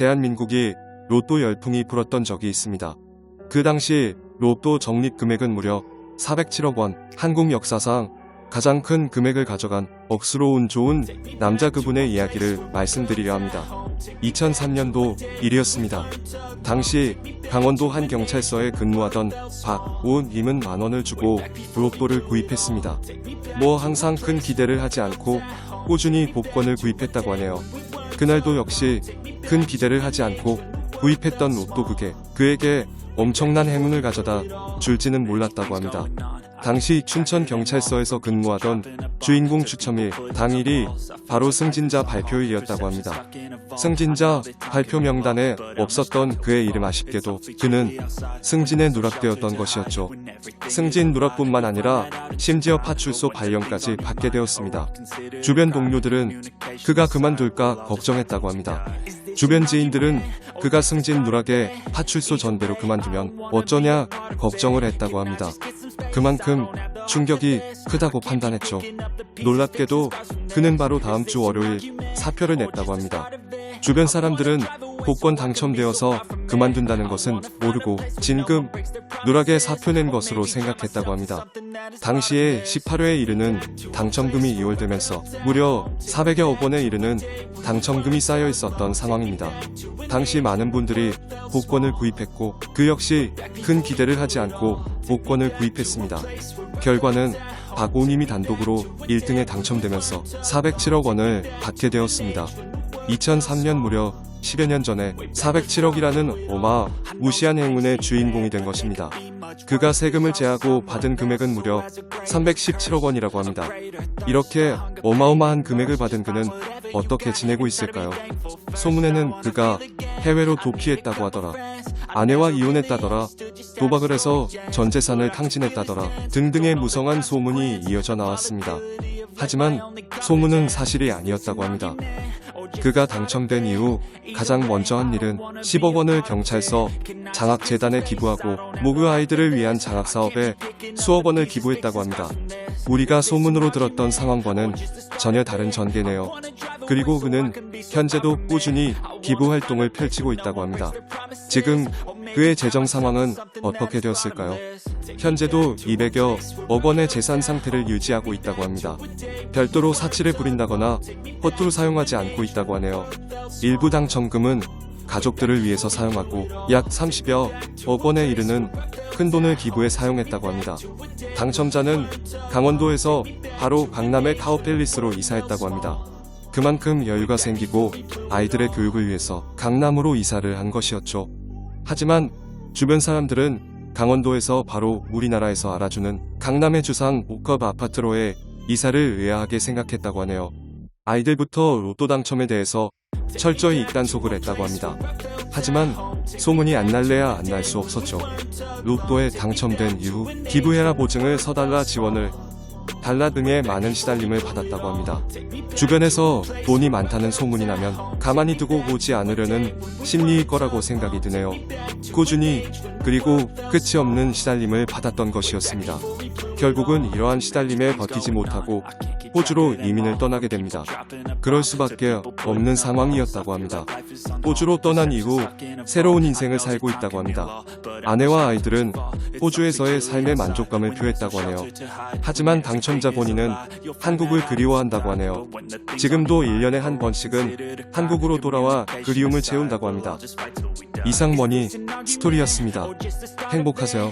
대한민국이 로또 열풍이 불었던 적이 있습니다. 그 당시 로또 적립 금액은 무려 407억 원, 한국 역사상 가장 큰 금액을 가져간 억수로 운 좋은 남자 그분의 이야기를 말씀드리려 합니다. 2003년도 일이었습니다. 당시 강원도 한 경찰서에 근무하던 박우은님은 만 원을 주고 로또를 구입했습니다. 뭐 항상 큰 기대를 하지 않고 꾸준히 복권을 구입했다고 하네요. 그날도 역시 큰 기대를 하지 않고 구입했던 로또 그게 그에게 엄청난 행운을 가져다 줄지는 몰랐다고 합니다. 당시 춘천 경찰서에서 근무하던 주인공 추첨일 당일이 바로 승진자 발표일이었다고 합니다. 승진자 발표 명단에 없었던 그의 이름 아쉽게도 그는 승진에 누락되었던 것이었죠. 승진 누락뿐만 아니라 심지어 파출소 발령까지 받게 되었습니다. 주변 동료들은 그가 그만둘까 걱정했다고 합니다. 주변 지인들은 그가 승진 누락에 파출소 전대로 그만두면 어쩌냐 걱정을 했다고 합니다. 그만큼 충격이 크다고 판단했죠. 놀랍게도 그는 바로 다음 주 월요일 사표를 냈다고 합니다. 주변 사람들은 복권 당첨되어서 그만둔다는 것은 모르고 진금 누락에 사표 낸 것으로 생각했다고 합니다. 당시에 18회에 이르는 당첨금이 이월되면서 무려 400여억 원에 이르는 당첨금이 쌓여 있었던 상황입니다. 당시 많은 분들이 복권을 구입했고 그 역시 큰 기대를 하지 않고 복권을 구입했습니다. 결과는 박오님이 단독으로 1등에 당첨되면서 407억 원을 받게 되었습니다. 2003년 무려 10여 년 전에 407억이라는 어마 무시한 행운의 주인공이 된 것입니다. 그가 세금을 제하고 받은 금액은 무려 317억 원이라고 합니다. 이렇게 어마어마한 금액을 받은 그는 어떻게 지내고 있을까요? 소문에는 그가 해외로 도피했다고 하더라. 아내와 이혼했다더라. 도박을 해서 전 재산을 탕진했다더라. 등등의 무성한 소문이 이어져 나왔습니다. 하지만 소문은 사실이 아니었다고 합니다. 그가 당첨된 이후 가장 먼저 한 일은 10억 원을 경찰서 장학재단에 기부하고 모교 아이들을 위한 장학사업에 수억 원을 기부했다고 합니다. 우리가 소문으로 들었던 상황과는 전혀 다른 전개네요. 그리고 그는 현재도 꾸준히 기부 활동을 펼치고 있다고 합니다. 지금 그의 재정 상황은 어떻게 되었을까요? 현재도 200여 억 원의 재산 상태를 유지하고 있다고 합니다. 별도로 사치를 부린다거나 허투루 사용하지 않고 있다고 하네요. 일부 당첨금은 가족들을 위해서 사용하고 약 30여 억 원에 이르는 큰 돈을 기부에 사용했다고 합니다. 당첨자는 강원도에서 바로 강남의 타워팰리스로 이사했다고 합니다. 그만큼 여유가 생기고 아이들의 교육을 위해서 강남으로 이사를 한 것이었죠. 하지만 주변 사람들은 강원도에서 바로 우리나라에서 알아주는 강남의 주상 옥컵 아파트로의 이사를 의아하게 생각했다고 하네요. 아이들부터 로또 당첨에 대해서 철저히 입단속을 했다고 합니다. 하지만 소문이 안 날래야 안 날 수 없었죠. 로또에 당첨된 이후 기부해라 보증을 서달라 지원을 달라 등의 많은 시달림을 받았다고 합니다. 주변에서 돈이 많다는 소문이 나면 가만히 두고 보지 않으려는 심리일 거라고 생각이 드네요. 꾸준히 그리고 끝이 없는 시달림을 받았던 것이었습니다. 결국은 이러한 시달림에 버티지 못하고 호주로 이민을 떠나게 됩니다. 그럴 수밖에 없는 상황이었다고 합니다. 호주로 떠난 이후 새로운 인생을 살고 있다고 합니다. 아내와 아이들은 호주에서의 삶의 만족감을 표했다고 하네요. 하지만 당첨자 본인은 한국을 그리워한다고 하네요. 지금도 1년에 한 번씩은 한국으로 돌아와 그리움을 채운다고 합니다. 이상 머니 스토리였습니다. 행복하세요.